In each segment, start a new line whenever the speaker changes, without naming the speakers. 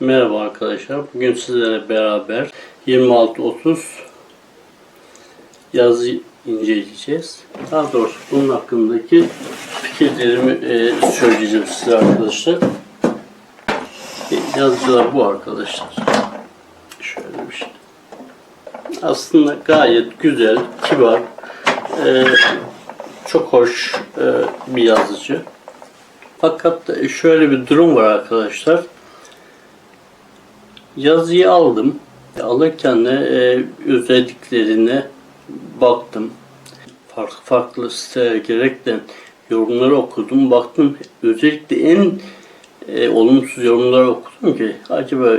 Merhaba arkadaşlar. Bugün sizlerle beraber 26-30 yazı inceleyeceğiz. Daha doğrusu bunun hakkındaki fikirlerimi e, söyleyeceğim size arkadaşlar. E, Yazıcılar bu arkadaşlar. Şöyle bir şey. Aslında gayet güzel, kibar, e, çok hoş e, bir yazıcı. Fakat şöyle bir durum var arkadaşlar. Yazıyı aldım. Alırken de e, özelliklerine baktım. Farklı farklı sitelere gerekten yorumları okudum. Baktım özellikle en e, olumsuz yorumları okudum ki acaba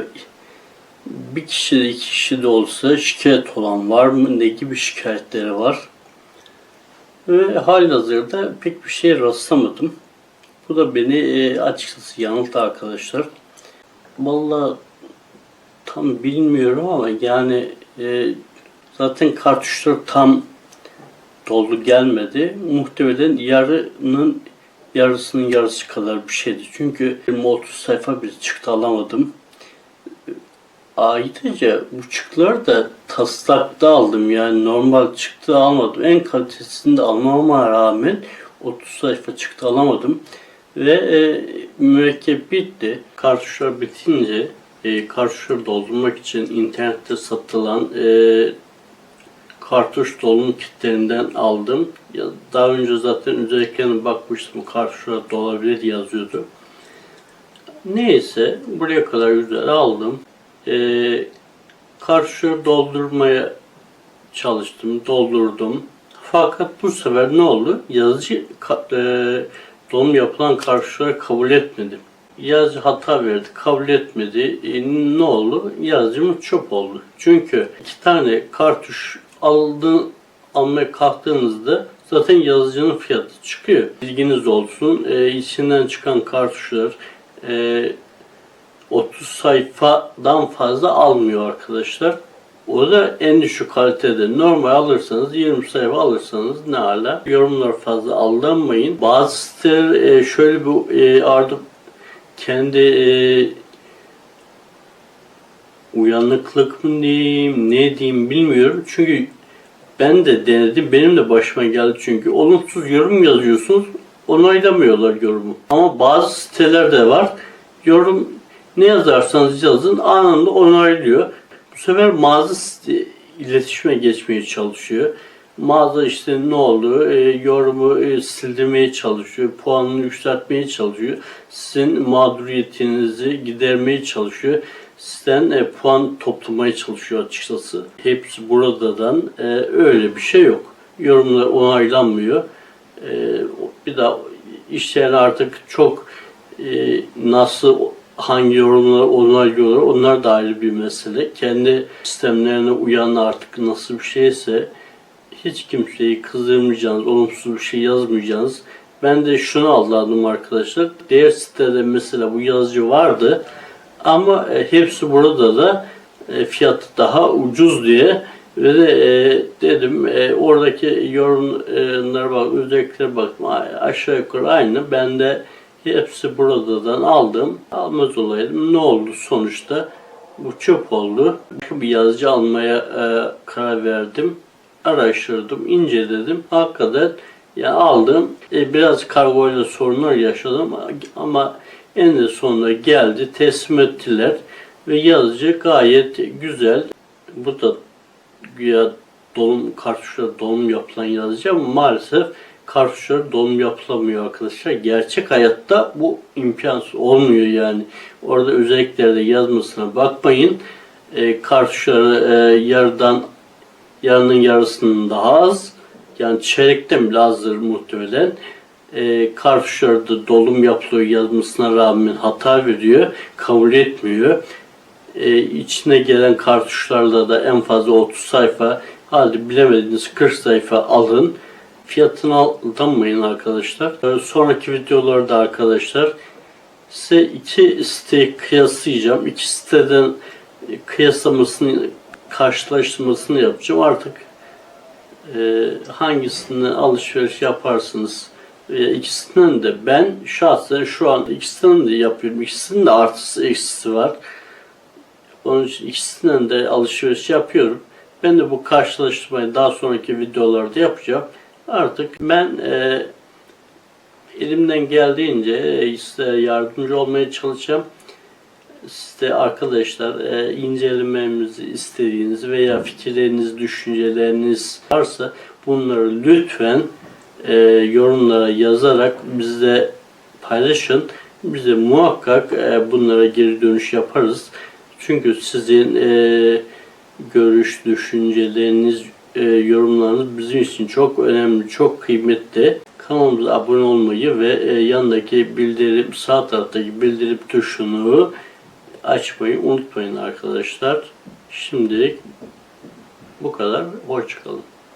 bir kişi de iki kişi de olsa şikayet olan var mı? Ne gibi şikayetleri var? Ve halihazırda pek bir şeye rastlamadım. Bu da beni e, açıkçası yanılttı arkadaşlar. Vallahi tam bilmiyorum ama yani e, zaten kartuşlar tam doldu gelmedi. Muhtemelen yarının yarısının yarısı kadar bir şeydi. Çünkü 20-30 sayfa bir çıktı alamadım. Ayrıca bu çıktılar da taslakta aldım yani normal çıktı almadım. En kalitesini de almama rağmen 30 sayfa çıktı alamadım. Ve e, mürekkep bitti. Kartuşlar bitince e, kartuşları doldurmak için internette satılan e, kartuş dolum kitlerinden aldım. Ya, daha önce zaten üzerine bakmıştım kartuşlar dolabilir yazıyordu. Neyse buraya kadar güzel aldım. E, kartuşları doldurmaya çalıştım, doldurdum. Fakat bu sefer ne oldu? Yazıcı e, dolum yapılan kartuşları kabul etmedi. Yazıcı hata verdi, kabul etmedi. E, ne oldu? Yazıcımız çöp oldu. Çünkü iki tane kartuş aldı, almaya kalktığınızda zaten yazıcının fiyatı çıkıyor. Bilginiz olsun. E, içinden çıkan kartuşlar e, 30 sayfadan fazla almıyor arkadaşlar. O da en düşük kalitede. Normal alırsanız 20 sayfa alırsanız ne ala. Yorumlar fazla aldanmayın. Bazı siteler e, şöyle bir e, artık kendi e, uyanıklık mı diyeyim ne diyeyim bilmiyorum. Çünkü ben de denedim. Benim de başıma geldi çünkü. Olumsuz yorum yazıyorsunuz. Onaylamıyorlar yorumu. Ama bazı siteler de var. Yorum ne yazarsanız yazın anında onaylıyor. Bu sefer mağaza iletişime geçmeye çalışıyor. Mağaza işte ne oldu, e, yorumu e, sildirmeye çalışıyor, puanını yükseltmeye çalışıyor. Sizin mağduriyetinizi gidermeye çalışıyor. Sizden e, puan toplamaya çalışıyor açıkçası. Hepsi buradan e, öyle bir şey yok. Yorumlar onaylanmıyor. E, bir daha işleyen artık çok e, nasıl hangi yorumları onaylıyorlar onlar da ayrı bir mesele. Kendi sistemlerine uyan artık nasıl bir şeyse hiç kimseyi kızdırmayacağınız, olumsuz bir şey yazmayacağınız. Ben de şunu aldandım arkadaşlar. Diğer sitede mesela bu yazıcı vardı ama e, hepsi burada da e, fiyatı daha ucuz diye ve de e, dedim oradaki yorumlara bak, özelliklere baktım A- aşağı yukarı aynı. Ben de hepsi buradan aldım. Almaz olaydım. Ne oldu sonuçta? Bu çöp oldu. Bir yazıcı almaya karar verdim. Araştırdım, inceledim. Hakikaten ya aldım. E, biraz kargoyla sorunlar yaşadım ama en sonunda geldi, teslim ettiler ve yazıcı gayet güzel. Bu da güya dolum kartuşlar dolum yapılan yazıcı ama maalesef kartuşlar dolum yapılamıyor arkadaşlar. Gerçek hayatta bu imkansız olmuyor yani. Orada özelliklerde yazmasına bakmayın. E, kartuşları e, yarıdan yarının yarısının daha az. Yani çeyrekten bile azdır muhtemelen. E, kartuşlarda dolum yapılıyor yazmasına rağmen hata veriyor. Kabul etmiyor. E, içine gelen kartuşlarda da en fazla 30 sayfa halde bilemediğiniz 40 sayfa alın. Fiyatını aldanmayın arkadaşlar. E, sonraki videolarda arkadaşlar size iki siteyi kıyaslayacağım. İki siteden kıyaslamasını, karşılaştırmasını yapacağım. Artık e, hangisini alışveriş yaparsınız e, ikisinden de ben şahsen şu an ikisinden de yapıyorum. İkisinin de artısı eksisi var. Onun için ikisinden de alışveriş yapıyorum. Ben de bu karşılaştırmayı daha sonraki videolarda yapacağım. Artık ben e, elimden geldiğince e, size yardımcı olmaya çalışacağım. De arkadaşlar e, incelememizi istediğiniz veya fikirleriniz, düşünceleriniz varsa bunları lütfen e, yorumlara yazarak bizle paylaşın. Biz de muhakkak e, bunlara geri dönüş yaparız. Çünkü sizin e, görüş, düşünceleriniz, e, yorumlarınız bizim için çok önemli, çok kıymetli. Kanalımıza abone olmayı ve e, yandaki bildirim, sağ taraftaki bildirim tuşunu açmayı unutmayın arkadaşlar. Şimdilik bu kadar. Hoşçakalın.